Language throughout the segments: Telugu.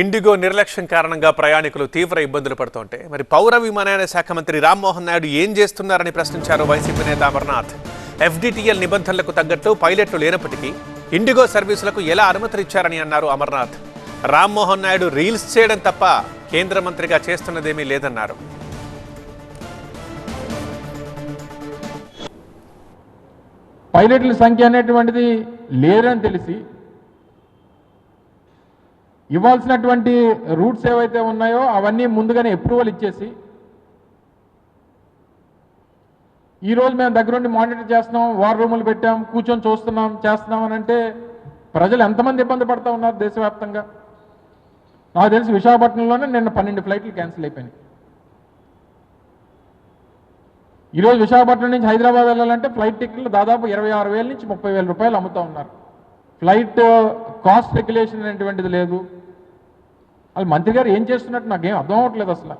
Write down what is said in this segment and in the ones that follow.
ఇండిగో నిర్లక్ష్యం కారణంగా ప్రయాణికులు తీవ్ర ఇబ్బందులు పడుతుంటే మరి పౌర విమానయాన శాఖ మంత్రి రామ్మోహన్ నాయుడు ఏం చేస్తున్నారని ప్రశ్నించారు వైసీపీ నేత అమర్నాథ్. ఎఫ్డిటిఎల్ నిబంధనలకు తగ్గట్టు పైలట్లు లేనప్పటికీ ఇండిగో సర్వీసులకు ఎలా అనుమతినిచ్చారని అన్నారు అమర్నాథ్. రామ్మోహన్ నాయుడు రీల్స్ చేయడం తప్ప కేంద్ర మంత్రిగా చేస్తున్నదేమీ లేదన్నారు. పైలట్ల సంఖ్య అనేటువంటిది లేరని తెలిసి ఇవ్వాల్సినటువంటి రూట్స్ ఏవైతే ఉన్నాయో అవన్నీ ముందుగానే అప్రూవల్ ఇచ్చేసి ఈరోజు మేము దగ్గరుండి మానిటర్ చేస్తున్నాం వార్ రూములు పెట్టాం కూర్చొని చూస్తున్నాం చేస్తున్నాం అని అంటే ప్రజలు ఎంతమంది ఇబ్బంది పడుతూ ఉన్నారు దేశవ్యాప్తంగా? నాకు తెలిసి విశాఖపట్నంలోనే నిన్న పన్నెండు ఫ్లైట్లు క్యాన్సిల్ అయిపోయినాయి. ఈరోజు విశాఖపట్నం నుంచి హైదరాబాద్ వెళ్ళాలంటే ఫ్లైట్ టికెట్లు దాదాపు ఇరవై ఆరు వేల నుంచి ముప్పై వేల రూపాయలు అమ్ముతూ ఉన్నారు. ఫ్లైట్ కాస్ట్ రెగ్యులేషన్ అనేటువంటిది లేదు. అది మంత్రి గారు ఏం చేస్తున్నట్టు నాకేం అర్థం అవ్వట్లేదు అసలు.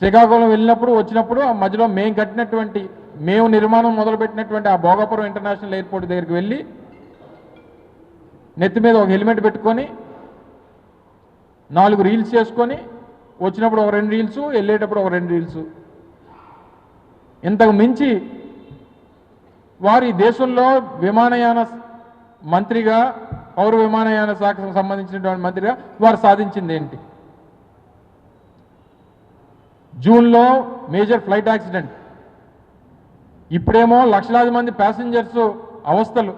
శ్రీకాకుళం వెళ్ళినప్పుడు వచ్చినప్పుడు ఆ మధ్యలో మేము కట్టినటువంటి మేము నిర్మాణం మొదలుపెట్టినటువంటి ఆ భోగాపురం ఇంటర్నేషనల్ ఎయిర్పోర్ట్ దగ్గరికి వెళ్ళి నెత్తి మీద ఒక హెల్మెట్ పెట్టుకొని నాలుగు రీల్స్ చేసుకొని వచ్చినప్పుడు ఒక రెండు రీల్స్ వెళ్ళేటప్పుడు ఒక రెండు రీల్స్. ఇంతకు మించి వారి దేశంలో విమానయాన మంత్రిగా పౌర విమానయాన శాఖకు సంబంధించినటువంటి మంత్రిగా వారు సాధించింది ఏంటి? జూన్లో మేజర్ ఫ్లైట్ యాక్సిడెంట్. ఇప్పుడేమో లక్షలాది మంది ప్యాసింజర్స్ అవస్థలు.